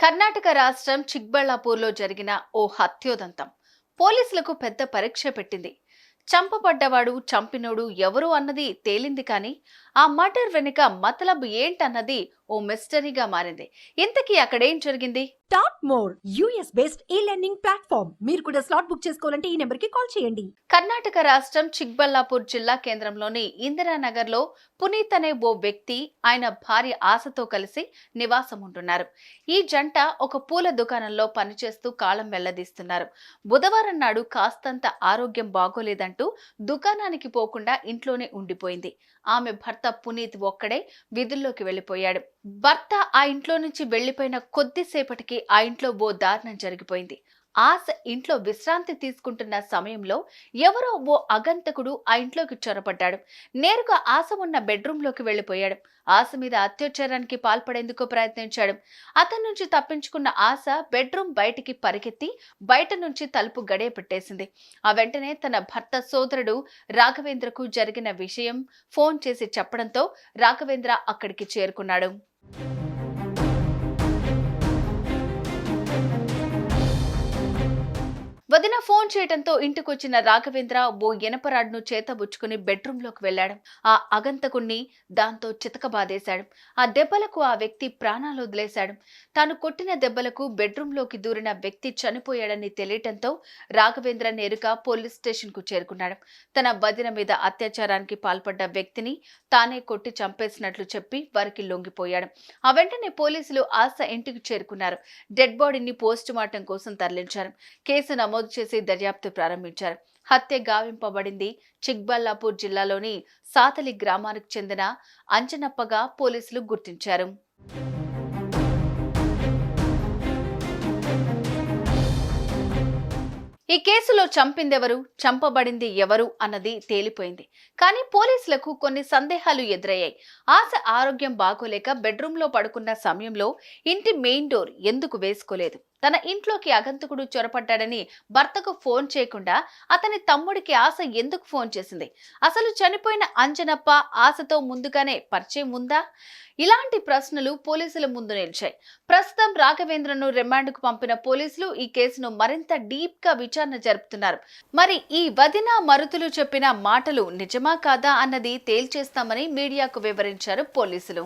కర్ణాటక రాష్ట్రం చిక్బళ్ళాపూర్లో జరిగిన ఓ హత్యోదంతం. పోలీసులకు పెద్ద పరీక్ష పెట్టింది. చంపబడ్డవాడు చంపినోడు ఎవరు అన్నది తేలింది కానీ ఆ మర్డర్ వెనుక మతలబు ఏంటన్నది ఓ మిస్టరీగా మారింది. ఇంతకీ అక్కడేం జరిగింది? Top more US based e learning platform మీరు కూడా స్లాట్ బుక్ చేసుకోవాలంటే ఈ నెంబర్కి కాల్ చేయండి. కర్ణాటక రాష్ట్రం చిక్బళ్ళాపూర్ జిల్లా కేంద్రంలోని ఇందిరానగర్లో పునీత్ అనే ఓ వ్యక్తి ఆయన భార్య ఆశతో కలిసి నివాసం ఉంటున్నారు ఈ జంట ఒక పూల దుకాణంలో పనిచేస్తూ కాలం వెళ్ళదీస్తున్నారు. బుధవారం నాడు కాస్తంత ఆరోగ్యం బాగోలేదంటూ దుకాణానికి పోకుండా ఇంట్లోనే ఉండిపోయింది. ఆమె భర్త భర్త పునీత్ ఒక్కడే విధుల్లోకి వెళ్ళిపోయాడు భర్త ఆ ఇంట్లో నుంచి వెళ్ళిపోయిన కొద్దిసేపటికి ఆ ఇంట్లో ఓ దారుణం జరిగిపోయింది. ఆశ ఇంట్లో విశ్రాంతి తీసుకుంటున్న సమయంలో ఎవరో ఓ అగంతకుడు ఆ ఇంట్లోకి చొరబడ్డాడు నేరుగా ఆశ ఉన్న బెడ్రూమ్లోకి వెళ్ళిపోయాడు. ఆశ మీద అత్యాచారానికి పాల్పడేందుకు ప్రయత్నించాడు. అతని నుంచి తప్పించుకున్న ఆశ బెడ్రూమ్ బయటికి పరిగెత్తి బయట నుంచి తలుపు గడియ పెట్టేసింది. ఆ వెంటనే తన భర్త సోదరుడు రాఘవేంద్రకు జరిగిన విషయం ఫోన్ చేసి చెప్పడంతో రాఘవేంద్ర అక్కడికి చేరుకున్నాడు. ఫోన్ చేయడంతో ఇంటికొచ్చిన రాఘవేంద్ర ఓ ఇనపరాడ్ను చేతబుచ్చుకుని బెడ్రూంలోకి వెళ్ళాడు. ఆ అగంతకుణ్ణి దాంతో చితకబాదేశాడు. ఆ దెబ్బలకు ఆ వ్యక్తి ప్రాణాలు వదిలేశాడు. తాను కొట్టిన దెబ్బలకు బెడ్రూంలోకి దూరిన వ్యక్తి చనిపోయాడని తెలియటంతో రాఘవేంద్ర నేరుగా పోలీస్ స్టేషన్కు చేరుకున్నాడు. తన వదిన మీద అత్యాచారానికి పాల్పడ్డ వ్యక్తిని తానే కొట్టి చంపేసినట్లు చెప్పి వారికి లొంగిపోయాడు. ఆ వెంటనే పోలీసులు ఆశ ఇంటికి చేరుకున్నారు. డెడ్ బాడీని పోస్టుమార్టం కోసం తరలించారు. కేసు నమోదు చేసి దర్యాప్తు ప్రారంభించారు. హత్య గావింపబడింది. చిక్బల్లాపూర్ జిల్లాలోని సాతలి గ్రామానికి చెందిన అంజనప్పగా పోలీసులు గుర్తించారు. ఈ కేసులో చంపిందెవరు? చంపబడింది ఎవరు? అన్నది తేలిపోయింది. కానీ పోలీసులకు కొన్ని సందేహాలు ఎదురయ్యాయి. ఆశ ఆరోగ్యం బాగోలేక బెడ్రూమ్లో పడుకున్న సమయంలో ఇంటి మెయిన్ డోర్ ఎందుకు వేసుకోలేదు? తన ఇంట్లోకి అగంతకుడు చొరపడ్డాడని భర్తకు ఫోన్ చేయకుండా అతని తమ్ముడికి ఆశ ఎందుకు ఫోన్ చేసింది? అసలు చనిపోయిన అంజనప్ప ఆశతో ముందుగానే పరిచయం ఉందా? ఇలాంటి ప్రశ్నలు పోలీసుల ముందు నిలిచాయి. ప్రస్తుతం రాఘవేంద్రను రిమాండ్కు పంపిన పోలీసులు ఈ కేసును మరింత డీప్గా విచారణ జరుపుతున్నారు. మరి ఈ వదిన మరుతులు చెప్పిన మాటలు నిజమా కాదా అన్నది తేల్చేస్తామని మీడియాకు వివరించారు పోలీసులు.